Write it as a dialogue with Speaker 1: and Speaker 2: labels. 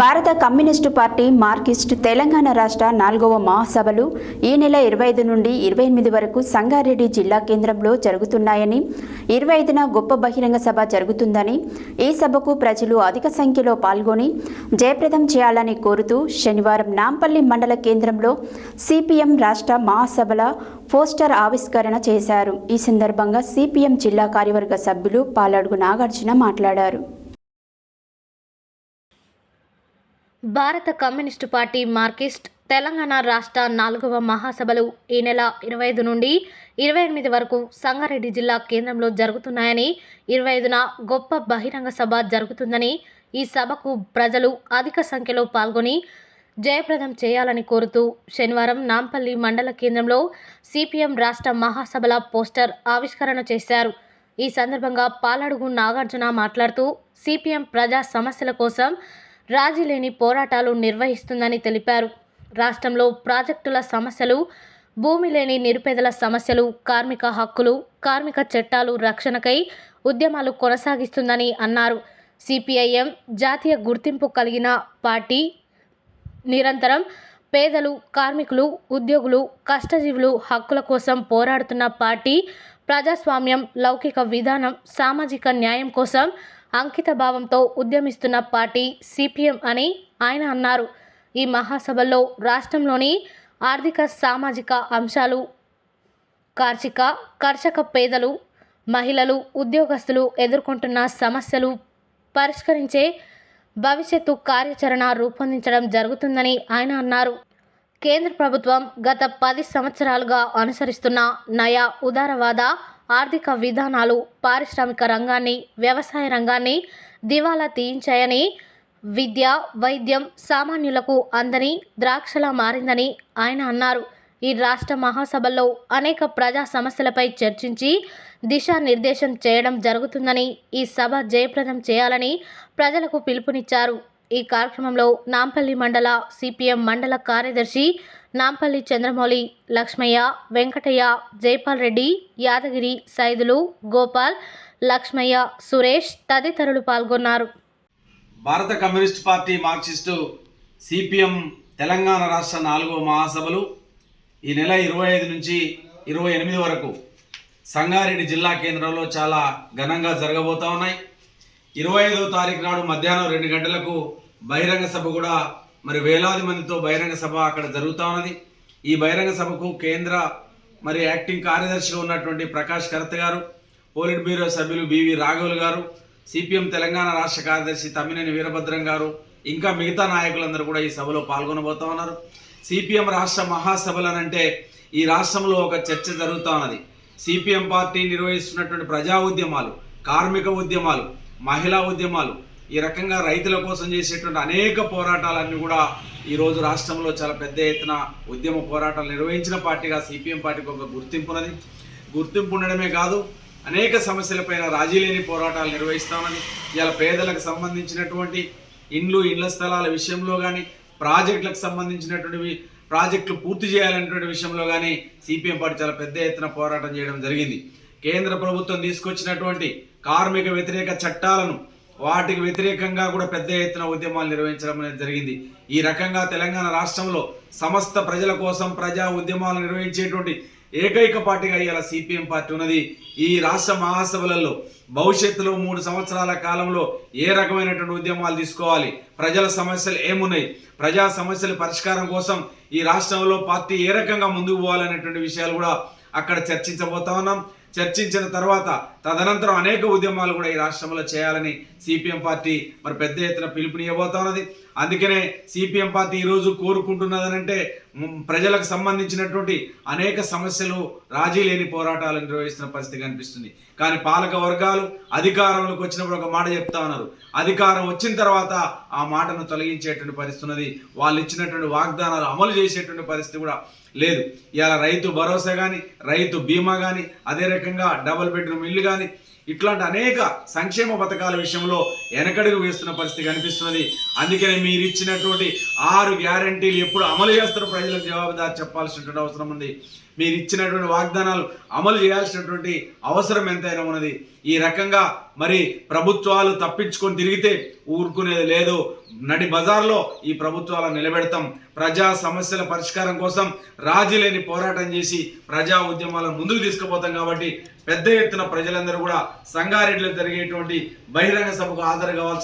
Speaker 1: భారత communist party Marxist Telangana రాష్ట్ర నాలుగవ మహాసభలు ఈ నెల ఇరవై ఐదు నుండి ఇరవై ఎనిమిది వరకు సంగారెడ్డి జిల్లా కేంద్రంలో జరుగుతున్నాయని ఇరవై ఐదున గొప్ప బహిరంగ సభ జరుగుతుందని ఈ సభకు ప్రజలు అధిక సంఖ్యలో పాల్గొని జయప్రదం చేయాలని కోరుతూ శనివారం నాంపల్లి మండల కేంద్రంలో సిపిఎం రాష్ట్ర మహాసభల పోస్టర్ ఆవిష్కరణ చేశారు. ఈ సందర్భంగా సిపిఎం జిల్లా కార్యవర్గ సభ్యులు పాలడుగు నాగార్జున మాట్లాడారు.
Speaker 2: భారత కమ్యూనిస్టు పార్టీ మార్కిస్ట్ తెలంగాణ రాష్ట్ర నాలుగవ మహాసభలు ఈ నెల ఇరవై ఐదు నుండి ఇరవై ఎనిమిది వరకు సంగారెడ్డి జిల్లా కేంద్రంలో జరుగుతున్నాయని ఇరవై ఐదున గొప్ప బహిరంగ సభ జరుగుతుందని ఈ సభకు ప్రజలు అధిక సంఖ్యలో పాల్గొని జయప్రదం చేయాలని కోరుతూ శనివారం నాంపల్లి మండల కేంద్రంలో సిపిఎం రాష్ట్ర మహాసభల పోస్టర్ ఆవిష్కరణ చేశారు. ఈ సందర్భంగా పాలడుగు నాగార్జున మాట్లాడుతూ సిపిఎం ప్రజా సమస్యల కోసం రాజీ లేని పోరాటాలు నిర్వహిస్తుందని తెలిపారు. రాష్ట్రంలో ప్రాజెక్టుల సమస్యలు భూమి లేని నిరుపేదల సమస్యలు కార్మిక హక్కులు కార్మిక చట్టాలు రక్షణకై ఉద్యమాలు కొనసాగిస్తుందని అన్నారు. సిపిఐఎం జాతీయ గుర్తింపు కలిగిన పార్టీ నిరంతరం పేదలు కార్మికులు ఉద్యోగులు కష్టజీవులు హక్కుల కోసం పోరాడుతున్న పార్టీ ప్రజాస్వామ్యం లౌకిక విధానం సామాజిక న్యాయం కోసం అంకిత భావంతో ఉద్యమిస్తున్న పార్టీ సిపిఎం అని ఆయన అన్నారు. ఈ మహాసభల్లో రాష్ట్రంలోని ఆర్థిక సామాజిక అంశాలు కార్షిక కర్షక పేదలు మహిళలు ఉద్యోగస్తులు ఎదుర్కొంటున్న సమస్యలు పరిష్కరించే భవిష్యత్తు కార్యాచరణ రూపొందించడం జరుగుతుందని ఆయన అన్నారు. కేంద్ర ప్రభుత్వం గత పది సంవత్సరాలుగా అనుసరిస్తున్న నయా ఉదారవాద ఆర్థిక విధానాలు పారిశ్రామిక రంగాన్ని వ్యవసాయ రంగాన్ని దివాలా తీయించాయని విద్య వైద్యం సామాన్యులకు అందని ద్రాక్షలా మారిందని ఆయన అన్నారు. ఈ రాష్ట్ర మహాసభల్లో అనేక ప్రజా సమస్యలపై చర్చించి దిశానిర్దేశం చేయడం జరుగుతుందని ఈ సభ జయప్రదం చేయాలని ప్రజలకు పిలుపునిచ్చారు. ఈ కార్యక్రమంలో నాంపల్లి మండల సిపిఎం మండల కార్యదర్శి నాంపల్లి చంద్రమౌళి లక్ష్మయ్య వెంకటయ్య జైపాల్ రెడ్డి యాదగిరి సైదులు గోపాల్ లక్ష్మయ్య సురేష్ తదితరులు పాల్గొన్నారు.
Speaker 3: భారత Communist Party Marxist CPM Telangana రాష్ట్ర నాలుగవ మహాసభలు ఈ నెల ఇరవై ఐదు నుంచి ఇరవై ఎనిమిది వరకు సంగారెడ్డి జిల్లా కేంద్రంలో చాలా ఘనంగా జరగబోతా ఉన్నాయి. ఇరవై ఐదవ తారీఖు నాడు మధ్యాహ్నం రెండు గంటలకు బహిరంగ సభ కూడా మరి వేలాది మందితో బహిరంగ సభ అక్కడ జరుగుతూ ఉన్నది. ఈ బహిరంగ సభకు కేంద్ర మరి యాక్టింగ్ కార్యదర్శిగా ఉన్నటువంటి ప్రకాష్ కరత్ గారు పోలిట్ బ్యూరో సభ్యులు బివి రాఘవులు గారు సిపిఎం తెలంగాణ రాష్ట్ర కార్యదర్శి తమ్మినేని వీరభద్రం గారు ఇంకా మిగతా నాయకులందరూ కూడా ఈ సభలో పాల్గొనబోతా ఉన్నారు. సిపిఎం రాష్ట్ర మహాసభలనంటే ఈ రాష్ట్రంలో ఒక చర్చ జరుగుతూ ఉన్నది. సిపిఎం పార్టీ నిర్వహిస్తున్నటువంటి ప్రజా ఉద్యమాలు కార్మిక ఉద్యమాలు మహిళా ఉద్యమాలు ఈ రకంగా రైతుల కోసం చేసేటువంటి అనేక పోరాటాలన్నీ కూడా ఈరోజు రాష్ట్రంలో చాలా పెద్ద ఎత్తున ఉద్యమ పోరాటాలు నిర్వహించిన పార్టీగా సిపిఎం పార్టీకి ఒక గుర్తింపున్నది గుర్తింపు ఉండడమే కాదు అనేక సమస్యలపైన రాజీ లేని పోరాటాలు నిర్వహిస్తామని ఇలా పేదలకు సంబంధించినటువంటి ఇండ్లు ఇండ్ల స్థలాల విషయంలో కానీ ప్రాజెక్టులకు సంబంధించినటువంటివి ప్రాజెక్టులు పూర్తి చేయాలనేటువంటి విషయంలో కానీ సిపిఎం పార్టీ చాలా పెద్ద ఎత్తున పోరాటం చేయడం జరిగింది. కేంద్ర ప్రభుత్వం తీసుకొచ్చినటువంటి కార్మిక వ్యతిరేక చట్టాలను వాటికి వ్యతిరేకంగా కూడా పెద్ద ఎత్తున ఉద్యమాలు నిర్వహించడం అనేది జరిగింది. ఈ రకంగా తెలంగాణ రాష్ట్రంలో సమస్త ప్రజల కోసం ప్రజా ఉద్యమాలు నిర్వహించేటువంటి ఏకైక పార్టీగా ఇవాళ సిపిఎం పార్టీ ఉన్నది. ఈ రాష్ట్ర మహాసభలలో భవిష్యత్తులో మూడు సంవత్సరాల కాలంలో ఏ రకమైనటువంటి ఉద్యమాలు తీసుకోవాలి? ప్రజల సమస్యలు ఏమున్నాయి? ప్రజా సమస్యల పరిష్కారం కోసం ఈ రాష్ట్రంలో పార్టీ ఏ రకంగా ముందుకు పోవాలనేటువంటి విషయాలు కూడా అక్కడ చర్చించబోతా ఉన్నాం. చర్చించిన తర్వాత తదనంతరం అనేక ఉద్యమాలు కూడా ఈ రాష్ట్రంలో చేయాలని సిపిఎం పార్టీ మరి పెద్ద ఎత్తున పిలుపునియబోతా ఉన్నది అందుకనే సిపిఎం పార్టీ ఈరోజు కోరుకుంటున్నదనంటే ప్రజలకు సంబంధించినటువంటి అనేక సమస్యలు రాజీ లేని పోరాటాలు నిర్వహిస్తున్న పరిస్థితి కనిపిస్తుంది. కానీ పాలక వర్గాలు అధికారంలోకి వచ్చినప్పుడు ఒక మాట చెప్తా ఉన్నారు. అధికారం వచ్చిన తర్వాత ఆ మాటను తొలగించేటువంటి పరిస్థితి ఉన్నది. వాళ్ళు ఇచ్చినటువంటి వాగ్దానాలు అమలు చేసేటువంటి పరిస్థితి కూడా లేదు. ఇలా రైతు భరోసా కానీ రైతు బీమా కానీ అదే రకంగా డబుల్ బెడ్రూమ్ ఇల్లు కానీ ఇట్లాంటి అనేక సంక్షేమ పథకాల విషయంలో వెనకడుగు వేస్తున్న పరిస్థితి కనిపిస్తున్నది. అందుకని మీరు ఇచ్చినటువంటి ఆరు గ్యారంటీలు ఎప్పుడు అమలు చేస్తారో ప్రజలకు జవాబుదారి చెప్పాల్సినటువంటి అవసరం ఉంది. మీరు ఇచ్చినటువంటి వాగ్దానాలు అమలు చేయాల్సినటువంటి అవసరం ఎంతైనా ఉన్నది. ఈ రకంగా మరి ప్రభుత్వాలు తప్పించుకొని తిరిగితే ఊరుకునేది లేదు. నడి బజార్లో ఈ ప్రభుత్వాలను నిలబెడతాం. ప్రజా సమస్యల పరిష్కారం కోసం రాజీ లేని పోరాటం చేసి ప్రజా ఉద్యమాలను ముందుకు తీసుకుపోతాం కాబట్టి పెద్ద ఎత్తున ప్రజలందరూ కూడా సంగారెడ్డిలో జరిగేటువంటి బహిరంగ సభకు హాజరు కావాల్సి